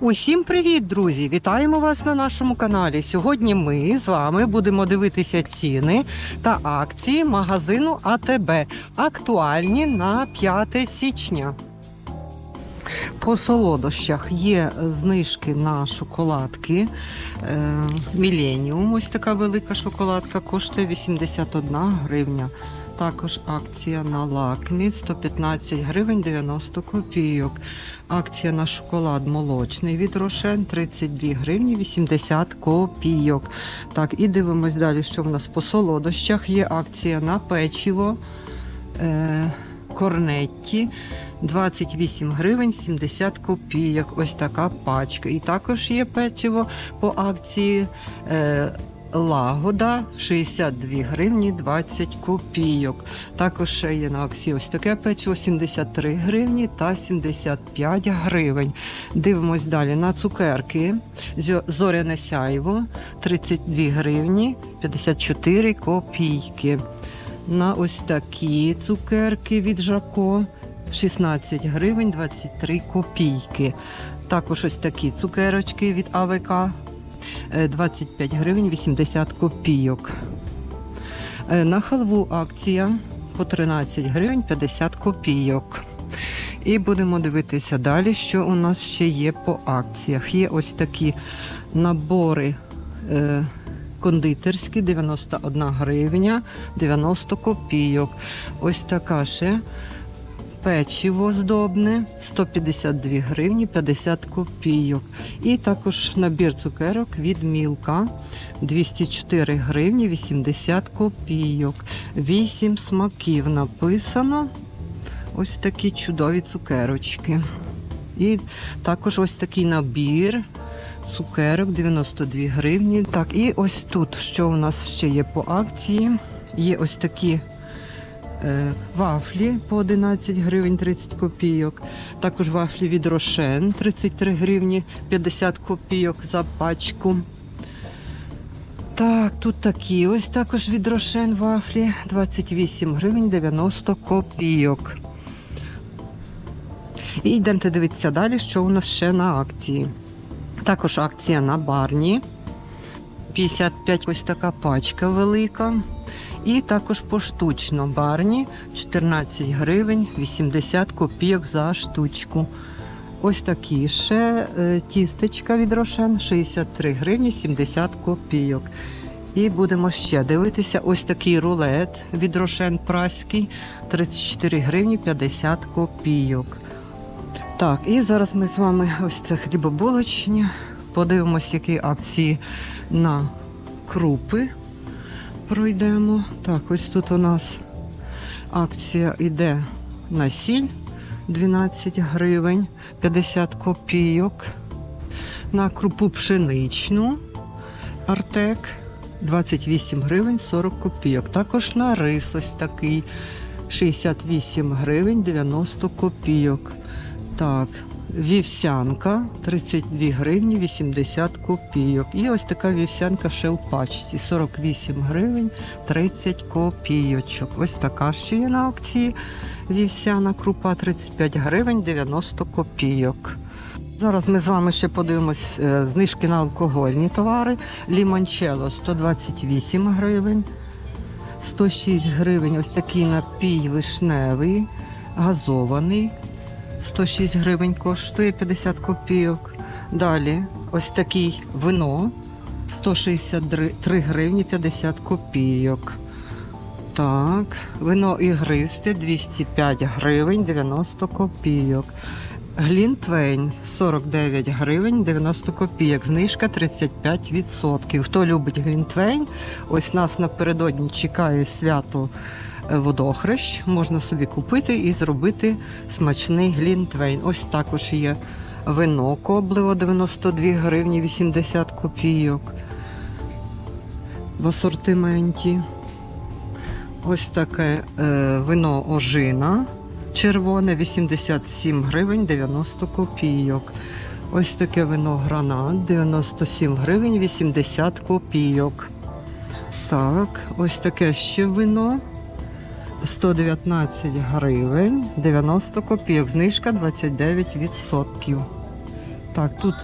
Усім привіт, друзі! Вітаємо вас на нашому каналі. Сьогодні ми з вами будемо дивитися ціни та акції магазину АТБ, актуальні на 5 січня. По солодощах є знижки на шоколадки. Е, Міленіум, ось така велика шоколадка, коштує 81 гривня. Також акція на лакмі 115 гривень 90 копійок. Акція на шоколад молочний від Рошен 32 гривні 80 копійок. Так, і дивимось далі, що в нас по солодощах. Є акція на печиво е, Корнетті 28 гривень 70 копійок. Ось така пачка. І також є печиво по акції. Е, Лагода 62 гривні 20 копійок. Також ще є на акції ось таке печиво 73 гривні та 75 гривень. Дивимось далі на цукерки. Зоряне сяйво 32 гривні 54 копійки. На ось такі цукерки від Жако 16 гривень 23 копійки. Також ось такі цукерочки від АВК 25 гривень 80 копійок. Е, На халву акція по 13 гривень 50 копійок. І будемо дивитися далі, що у нас ще є по акціях. Є ось такі набори е, кондитерські 91 гривня 90 копійок. Ось така ще печиво здобне 152 гривні 50 копійок. І також набір цукерок від Мілка 204 гривні 80 копійок. 8 смаків написано. Ось такі чудові цукерочки. І також ось такий набір цукерок 92 гривні. Так, і ось тут, що у нас ще є по акції. Є ось такі вафлі по 11 гривень 30 копійок. Також вафлі від Рошен 33 гривні 50 копійок за пачку. Так, тут такі. Ось також від Рошен вафлі 28 гривень 90 копійок. І йдемо дивитися далі, що у нас ще на акції. Також акція на барні. 55 ось така пачка велика. І також поштучно барні 14 гривень 80 копійок за штучку. Ось такі ще е, тістечка від Рошен 63 гривні 70 копійок. І будемо ще дивитися ось такий рулет від Рошен Праський 34 гривні 50 копійок. Так, і зараз ми з вами ось це хлібобулочні. Подивимось, які акції на крупи пройдемо. Так, ось тут у нас акція йде на сіль 12 гривень 50 копійок. На крупу пшеничну Артек 28 гривень 40 копійок. Також на рис ось такий 68 гривень 90 копійок. Так, вівсянка 32 гривні 80 копійок. І ось така вівсянка ще в пачці 48 гривень 30 копійочок. Ось така ще є на акції. Вівсяна крупа 35 гривень 90 копійок. Зараз ми з вами ще подивимось е, знижки на алкогольні товари. Лімончело 128 гривень. 106 гривень ось такий напій вишневий, газований. 106 гривень коштує 50 копійок. Далі ось такий вино 163 гривні 50 копійок. Так, вино ігристе 205 гривень 90 копійок. Глінтвейн 49 гривень 90 копійок. Знижка 35%. Хто любить глінтвейн, ось нас напередодні чекає свято водохрещ. Можна собі купити і зробити смачний глінтвейн. Ось також є вино коблево 92 гривні 80 копійок. В асортименті. Ось таке е, вино ожина червоне 87 гривень 90 копійок. Ось таке вино гранат 97 гривень 80 копійок. Так, ось таке ще вино 119 гривень 90 копійок. Знижка 29%. Так, тут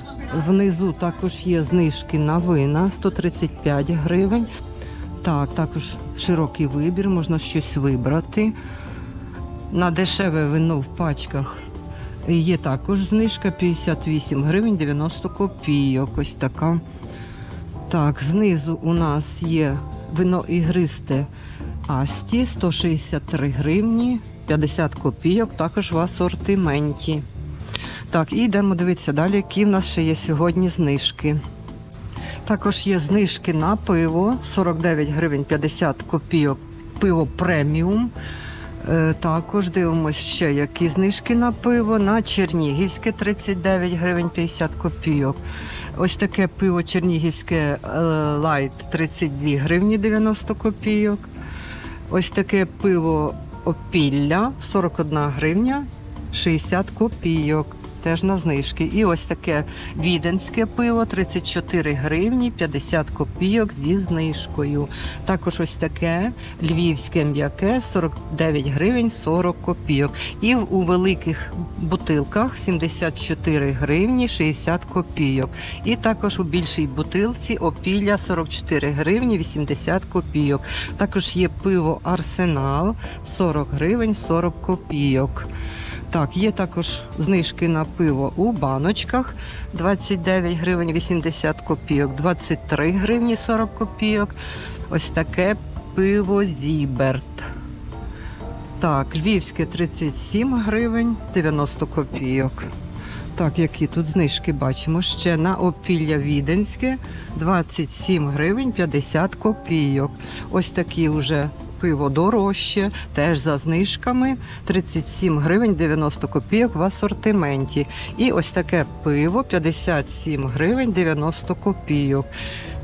внизу також є знижки на вина 135 гривень. Так, також широкий вибір, можна щось вибрати. На дешеве вино в пачках є також знижка 58 гривень 90 копійок. Ось така. Так, знизу у нас є вино ігристе Асті 163 гривні 50 копійок, також в асортименті. Так, і йдемо дивитися далі, які в нас ще є сьогодні знижки. Також є знижки на пиво 49 гривень 50 копійок, пиво преміум. Е, Також дивимося ще, які знижки на пиво. На Чернігівське 39 гривень 50 копійок. Ось таке пиво Чернігівське е, лайт 32 гривні 90 копійок. Ось таке пиво Опілля 41 гривня 60 копійок. Теж на знижки. І ось таке віденське пиво 34 гривні 50 копійок зі знижкою. Також ось таке львівське м'яке 49 гривень 40 копійок. І у великих бутилках 74 гривні 60 копійок. І також у більшій бутилці опілля 44 гривні 80 копійок. Також є пиво Арсенал 40 гривень 40 копійок. Так, є також знижки на пиво у баночках 29 гривень 80 копійок, 23 гривні 40 копійок. Ось таке пиво Зіберт. Так, львівське 37 гривень 90 копійок. Так, які тут знижки бачимо. Ще на опілля віденське 27 гривень 50 копійок. Ось такі вже пиво дорожче, теж за знижками 37 гривень 90 копійок в асортименті. І ось таке пиво 57 гривень 90 копійок.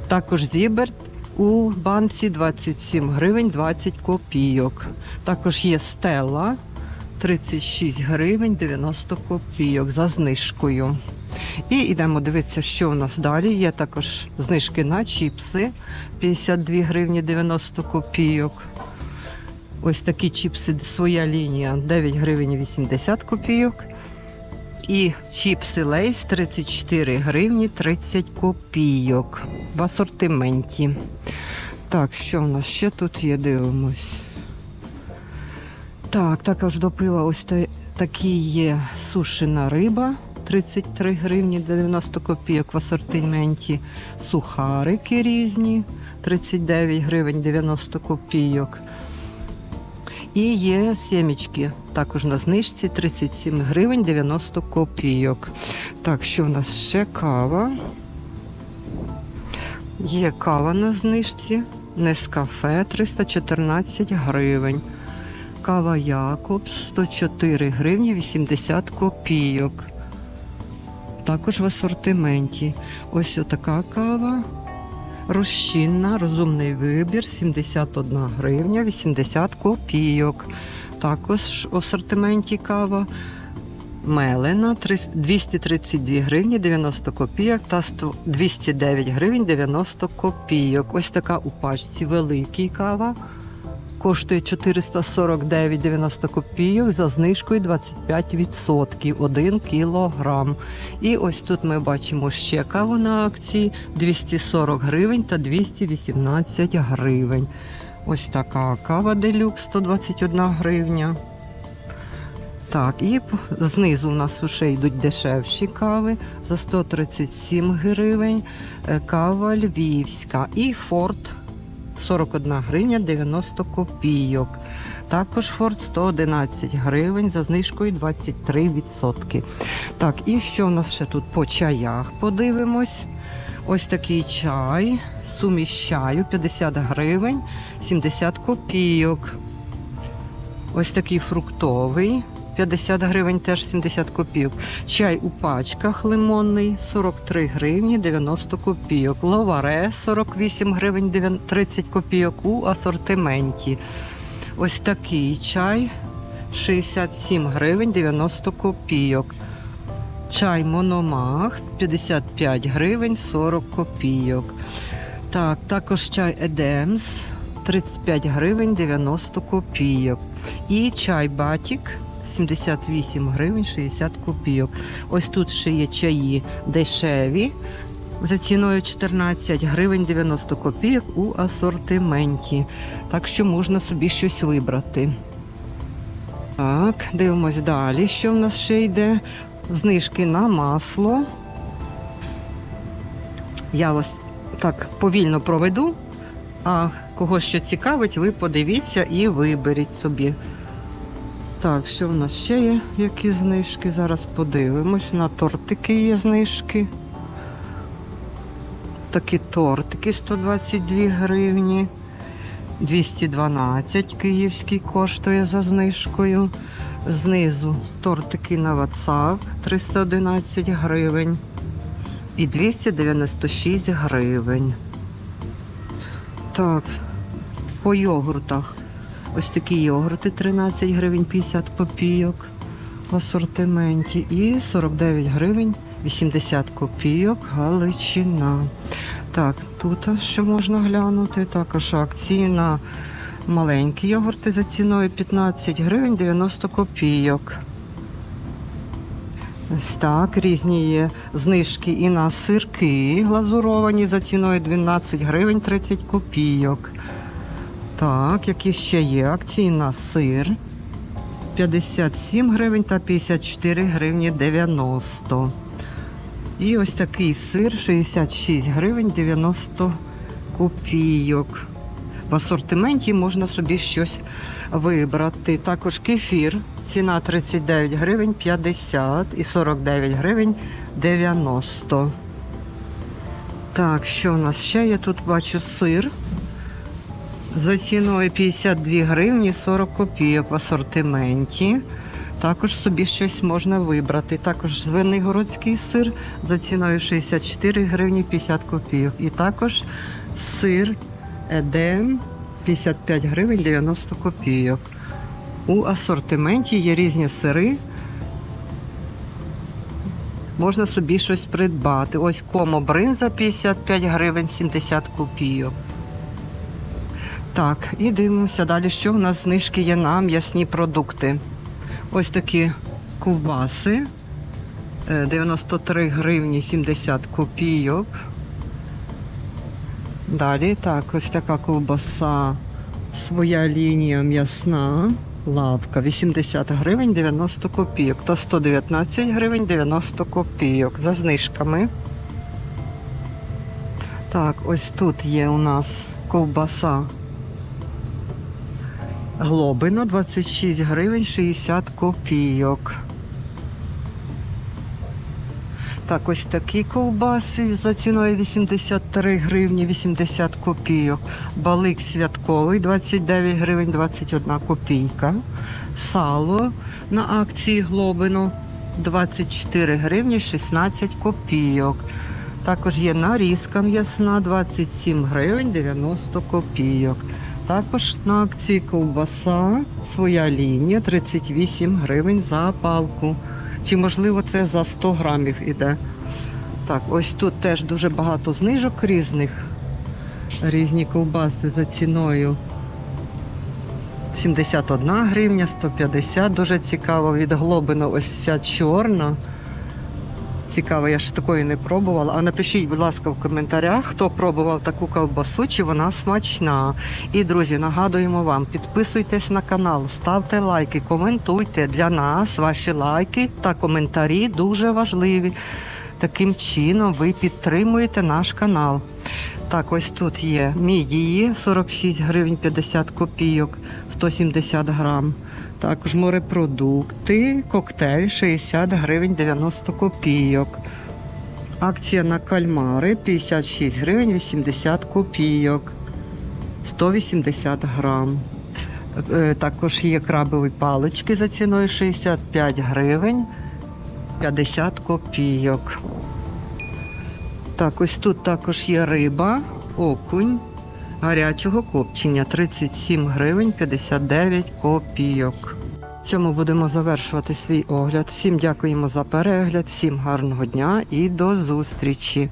Також зіберт у банці 27 гривень 20 копійок. Також є стела 36 гривень 90 копійок за знижкою. І йдемо дивитися, що у нас далі. Є також знижки на чіпси 52 гривні 90 копійок. Ось такі чіпси, своя лінія 9 гривень 80 копійок. І чіпси Лейс 34 гривні 30 копійок в асортименті. Так, що в нас ще тут є? Дивимось. Так, також до пива ось та, такі є сушена риба 33 гривні 90 копійок в асортименті. Сухарики різні 39 гривень 90 копійок. І є сімечки, також на знижці 37 гривень 90 копійок. Так, що в нас ще кава? Є кава на знижці, Нескафе 314 гривень. Кава Якобс 104 гривні 80 копійок. Також в асортименті. Ось отака кава. Розчинна, розумний вибір 71 гривня 80 копійок. Також в асортименті кава мелена 232 гривні 90 копійок та 209 гривень 90 копійок. Ось така у пачці великий кава. Коштує 449,90 копійок за знижкою 25%, 1 кілограм. І ось тут ми бачимо ще каву на акції 240 гривень та 218 гривень. Ось така кава делюкс 121 гривня. Так, і знизу у нас ще йдуть дешевші кави за 137 гривень. Е, Кава львівська і форт 41 гривня 90 копійок. Також форт 111 гривень за знижкою 23%. Так, і що в нас ще тут по чаях? Подивимось. Ось такий чай, суміш чаю 50 гривень 70 копійок. Ось такий фруктовий 50 гривень теж 70 копійок. Чай у пачках лимонний 43 гривні 90 копійок. Ловаре 48 гривень 30 копійок у асортименті. Ось такий чай 67 гривень 90 копійок. Чай Мономах 55 гривень 40 копійок. Так, також чай Едемс 35 гривень 90 копійок. І чай Батік 78 гривень 60 копійок. Ось тут ще є чаї дешеві за ціною 14 гривень 90 копійок у асортименті. Так що можна собі щось вибрати. Так, дивимось далі, що в нас ще йде. Знижки на масло. Я вас так повільно проведу, а кого що цікавить, ви подивіться і виберіть собі. Так, що в нас ще є? Які знижки? Зараз подивимось. На тортики є знижки. Такі тортики 122 гривні. 212 київський коштує за знижкою. Знизу тортики на WhatsApp 311 гривень і 296 гривень. Так, по йогуртах. Ось такі йогурти 13 гривень 50 копійок в асортименті і 49 гривень 80 копійок Галичина. Так, тут що можна глянути? Також акції на маленькі йогурти за ціною 15 гривень 90 копійок. Ось так, різні є знижки і на сирки глазуровані за ціною 12 гривень 30 копійок. Так, які ще є акції на сир 57 гривень та 54 гривні 90. І ось такий сир 66 гривень 90 копійок. В асортименті можна собі щось вибрати. Також кефір, ціна 39 гривень 50 і 49 гривень 90. Так, що в нас ще є? Тут бачу сир. За ціною 52 гривні 40 копійок в асортименті. Також собі щось можна вибрати. Також звенигородський сир за ціною 64 гривні 50 копійок. І також сир Едем 55 гривень 90 копійок. У асортименті є різні сири. Можна собі щось придбати. Ось комо бринза 55 гривень 70 копійок. Так, і дивимося далі, що в нас знижки є на м'ясні продукти. Ось такі ковбаси. е, 93 гривні 70 копійок. Далі так, ось така ковбаса, своя лінія м'ясна, лавка 80 гривень 90 копійок та 119 гривень 90 копійок за знижками. Так, ось тут є у нас ковбаса Глобино 26 гривень 60 копійок. Так, ось такі ковбаси за ціною 83 гривні 80 копійок. Балик святковий 29 гривень 21 копійка. Сало на акції Глобино 24 гривні 16 копійок. Також є нарізка м'ясна 27 гривень 90 копійок. Також на акції ковбаса своя лінія 38 гривень за палку. Чи можливо це за 100 грамів іде? Так, ось тут теж дуже багато знижок різних. Різні ковбаси за ціною 71 гривня, 150. Дуже цікаво від глобина ось ця чорна. Цікаво, я ж такої не пробувала. А напишіть, будь ласка, в коментарях, хто пробував таку ковбасу, чи вона смачна. І, друзі, нагадуємо вам, підписуйтесь на канал, ставте лайки, коментуйте для нас. Ваші лайки та коментарі дуже важливі. Таким чином ви підтримуєте наш канал. Так, ось тут є мідії 46 гривень 50 копійок, 170 грам. Також морепродукти, коктейль 60 гривень 90 копійок. Акція на кальмари 56 гривень 80 копійок. 180 грам. Е, Також є крабові палички за ціною 65 гривень 50 копійок. Так, ось тут також є риба, окунь гарячого копчення 37 гривень 59 копійок. Цьому будемо завершувати свій огляд. Всім дякуємо за перегляд, всім гарного дня і до зустрічі!